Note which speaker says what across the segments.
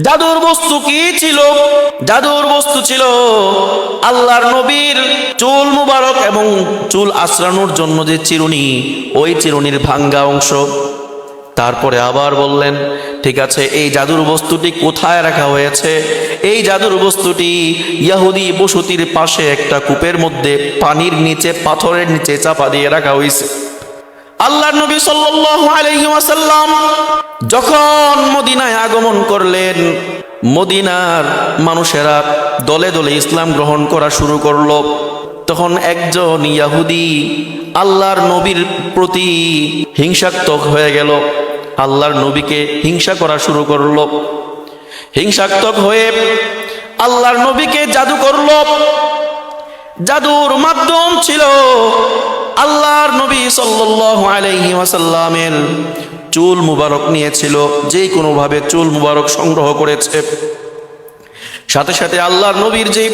Speaker 1: জাদুর বস্তু কি ছিল? জাদুর বস্তু ছিল আল্লাহর নবীর চুল মুবারক এবং চুল আশ্রানোর জন্য যে চিরুনি, ওই চিরুনির ভাঙ্গা অংশ। তারপরে আবার বললেন, ঠিক আছে, এই জাদুর বস্তুটি কোথায় রাখা হয়েছে? এই জাদুর বস্তুটি ইয়াহুদি বসতির পাশে একটা কূপের মধ্যে পানির নিচে, পাথরের নিচে চাপা দিয়ে রাখা হয়েছে আল্লাহ নবী ওয়াসাল্লাম যখন মদিনায় আগমন করলেন, মদিনার মানুষেরা দলে দলে ইসলাম গ্রহণ করা শুরু করল। তখন একজন ইয়াহুদি আল্লাহর নবীর প্রতি হিংসাত্মক হয়ে গেল। আল্লাহর নবীকে হিংসা করা শুরু করল। হিংসাত্মক হয়ে আল্লাহর নবীকে জাদু করল। জাদুর মাধ্যম ছিল আল্লাহর নবী সাল্লাল্লাহু আলাইহি ওয়াসাল্লামের চুল মুবারক নিয়েছিল, যে কোনোভাবে চুল মুবারক সংগ্রহ করেছে। সাথে সাথে আল্লাহর নবীর যে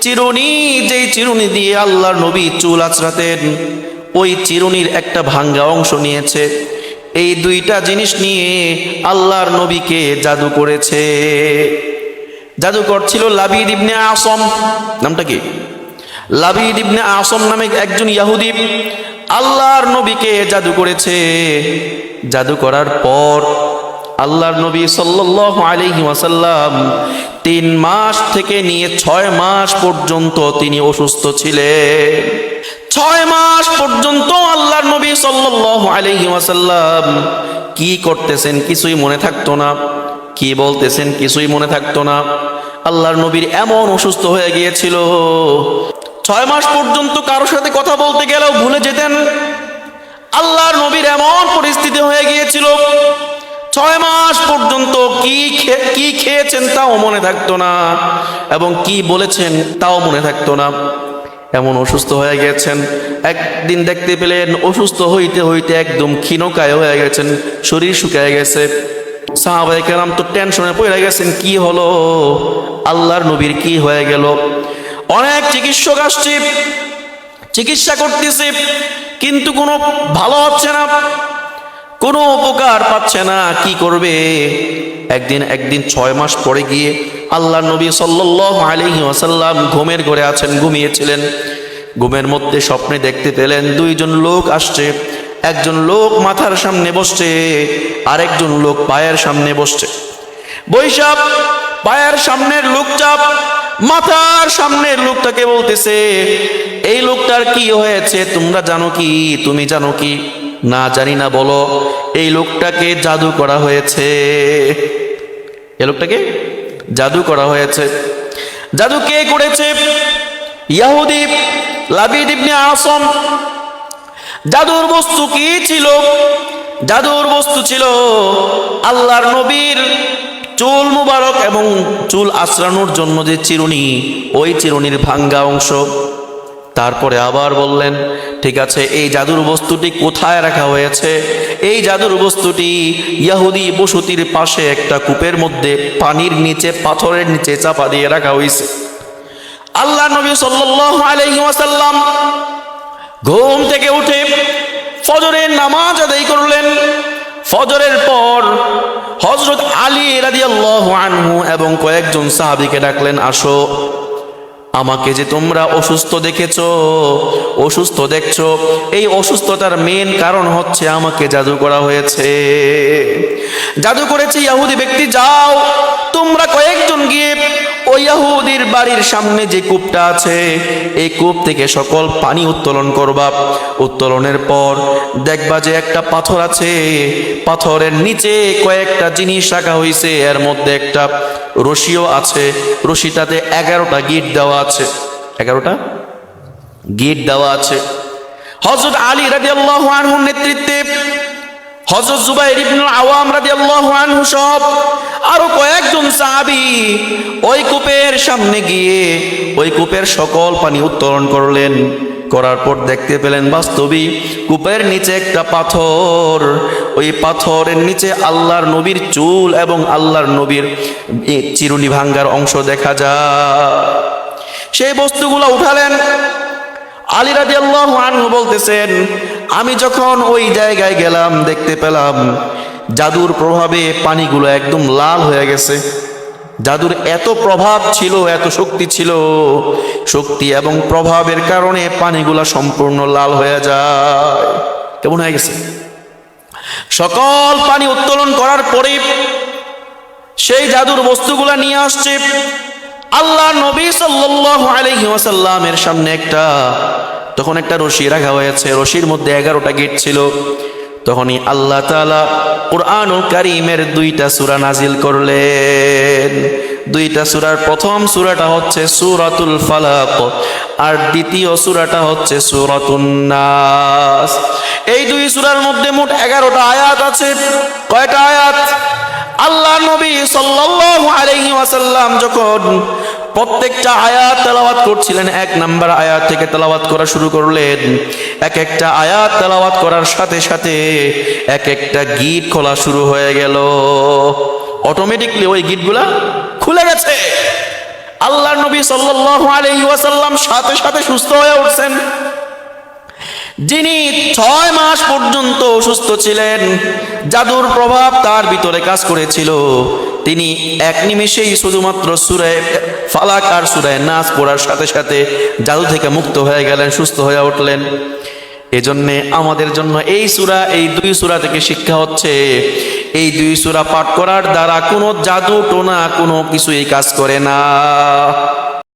Speaker 1: চিরুনি, যেই চিরুনি দিয়ে আল্লাহর নবী চুল আঁচড়াতেন, ওই চিরুনির একটা ভাঙ্গা অংশ নিয়েছে। এই দুইটা জিনিস নিয়ে আল্লাহর নবীকে জাদু করেছে। জাদুকর ছিল লাবিদ ইবনে আসম। নামটা কি? লাবিদ ইবনে আসম নামে একজন ইয়াহুদি আল্লাহর নবীকে জাদু করেছে। জাদু করার পর আল্লাহর নবী আলাইহি ওয়াসাল্লাম তিন মাস থেকে নিয়ে ছয় মাস পর্যন্ত তিনি অসুস্থ ছিলেন। ছয় মাস পর্যন্ত আল্লাহর নবী সাল্লাল্লাহু আলাইহি ওয়াসাল্লাম কি করতেছেন কিছুই মনে থাকতো না, কি বলতেছেন কিছুই মনে থাকতো না। আল্লাহর নবীর এমন অসুস্থ হয়ে গিয়েছিল ছয় মাস পর্যন্ত কারোর সাথে কথা বলতে গেলেও ভুলে যেতেন। আল্লাহর নবীর এমন পরিস্থিতি হয়ে গিয়েছিল, ছয় মাস পর্যন্ত কি কি খেয়েছেন তাও মনে থাকতো না এবং কি বলেছেন তাও মনে থাকতো না। এমন অসুস্থ হয়ে গেছেন, একদিন দেখতে পেলেন অসুস্থ হইতে হইতে একদম ক্ষীণকায় হয়ে গেছেন, শরীর শুকিয়ে গেছে। সাহাবাই কেরাম তো টেনশনে পড়ে গেছেন, কি হলো? আল্লাহর নবীর কি হয়ে গেল? অনেক চিকিৎসক আসছে, চিকিৎসা করতেছে, কিন্তু কোনো ভালো হচ্ছে না, কোনো উপকার পাচ্ছে না, কি করবে? একদিন একদিন ছয় মাস পরে গিয়ে আল্লাহ নবী আলাইহি ওয়াসাল্লাম ঘুমের ঘরে আছেন, ঘুমিয়েছিলেন। ঘুমের মধ্যে স্বপ্নে দেখতে পেলেন, দুইজন লোক আসছে। একজন লোক মাথার সামনে বসছে, আরেকজন লোক পায়ের সামনে বসছে। বৈশাখ, পায়ের সামনের লোকচাপ মাথার সামনের লোকটাকে বলতেছে, এই লোকটার কি হয়েছে? তোমরা জানো কি? তুমি জানো কি? না জানি না, বলো। এই লোকটাকে জাদু করা হয়েছে। এই লোকটাকে জাদু করা হয়েছে। জাদু কে করেছে? ইয়াহুদি লাবিদ ইবনে আসম। জাদুর বস্তু কি ছিল? জাদুর বস্তু ছিল আল্লাহর নবীর চুল মুবারক এবং চুল আশ্রানোর জন্য যে চিরুনি, ওই চিরুনির ভাঙ্গা অংশ। তারপরে আবার বললেন, ঠিক আছে, এই জাদুর বস্তুটি কোথায় রাখা হয়েছে? এই জাদুর বস্তুটি ইয়াহুদি বসতির পাশে একটা কূপের মধ্যে পানির নিচে, পাথরের নিচে চাপা দিয়ে রাখা হয়েছে আল্লাহ নবী ওয়াসাল্লাম ঘুম থেকে উঠে ফজরের নামাজ আদায় করলেন। ফজরের পর হজরত আলী রাদিয়াল্লাহু আনহু এবং কয়েকজন সাহাবিকে ডাকলেন, আসো, আমাকে যে তোমরা অসুস্থ দেখেছ, অসুস্থ দেখছ, এই অসুস্থতার মেন কারণ হচ্ছে আমাকে জাদু করা হয়েছে। জাদু করেছে ইয়াহুদি ব্যক্তি, যাও, তোমরা কয়েকজন গিয়ে ওই ইয়াহুদির বাড়ির সামনে যে কূপটা আছে, এই কূপ থেকে সকল পানি উত্তোলন করবা। উত্তোলনের পর দেখবা যে একটা পাথর আছে। পাথরের নিচে কয়েকটা জিনিস রাখা হয়েছে এর মধ্যে একটা রশিও আছে। রশিটাতে এগারোটা গিট দেওয়া আছে। এগারোটা? গিট দেওয়া আছে। হজরত আলী রাদিয়াল্লাহু আনহুর নেতৃত্বে হজরত জুবাইর ইবনুল আওয়াম রাদিয়াল্লাহু আনহু সব আরও কয়েকজন সাহাবী ওই কূপের সামনে গিয়ে ওই কূপের সকল পানি উত্তোলন করলেন। করার পর দেখতে পেলেন বাস্তবী কূপের নিচে একটা পাথর। ওই পাথরের নিচে আল্লাহর নবীর চুল এবং আল্লাহর নবীর চিরুনি ভাঙ্গার অংশ দেখা যায়। সেই বস্তুগুলো উঠালেন। আলী রাজি আল্লাহ আনহু বলতেছেন আমি যখন ওই জায়গায় গেলাম, দেখতে পেলাম জাদুর প্রভাবে পানিগুলো একদম লাল হয়ে গেছে। জাদুর এত প্রভাব ছিল, এত শক্তি ছিল, শক্তি এবং প্রভাবের কারণে পানিগুলা সম্পূর্ণ লাল হয়ে যায়। কেমন হয়ে গেছে? সকল পানি উত্তোলন করার পরে সেই জাদুর বস্তুগুলা নিয়ে আসছে। আল্লাহ নবী সাল্লাল্লাহু আলাইহি ওয়াসাল্লামের সামনে একটা তখন একটা রশি রাখা হয়েছে। রশির মধ্যে এগারোটা গেট ছিল। তখনই আল্লাহ তাআলা কুরআনুল কারীমের দুইটা সূরা নাজিল করলেন। দুইটা সূরার প্রথম সূরাটা হচ্ছে সূরাতুল ফালাক আর দ্বিতীয় সূরাটা হচ্ছে সূরাতুন নাস। এই দুই সূরার মধ্যে মোট এগারোটা আয়াত আছে। কয়টা আয়াত? আল্লাহ নবী সাল্লাল্লাহু আলাইহি ওয়াসাল্লাম যখন প্রত্যেকটা আয়াত তেলাওয়াত করছিলেন। এক নাম্বার আয়াত থেকে তেলাওয়াত করা শুরু করলেন। এক একটা আয়াত তেলাওয়াত করার সাথে সাথে এক একটা গিট খোলা শুরু হয়ে গেল। অটোমেটিকলি ওই গিটগুলা খুলে গেছে। আল্লাহ নবী সাল্লাল্লাহু আলাইহি ওয়াসাল্লাম সাথে সাথে সুস্থ হয়ে উঠছেন। যিনি ছয় মাস পর্যন্ত অসুস্থ ছিলেন, জাদুর প্রভাব তার ভিতরে কাজ করেছিল। তিনি এক নিমেষেই শুধুমাত্র সুরায় ফালাক আর সুরায় নাচ পড়ার সাথে সাথে জাদু থেকে মুক্ত হয়ে গেলেন, সুস্থ হয়ে উঠলেন। এজন্যে আমাদের জন্য এই সুরা, এই দুই সুরা থেকে শিক্ষা হচ্ছে, এই দুই সুরা পাঠ করার দ্বারা কোনো জাদু টোনা কোনো কিছুই কাজ করে না।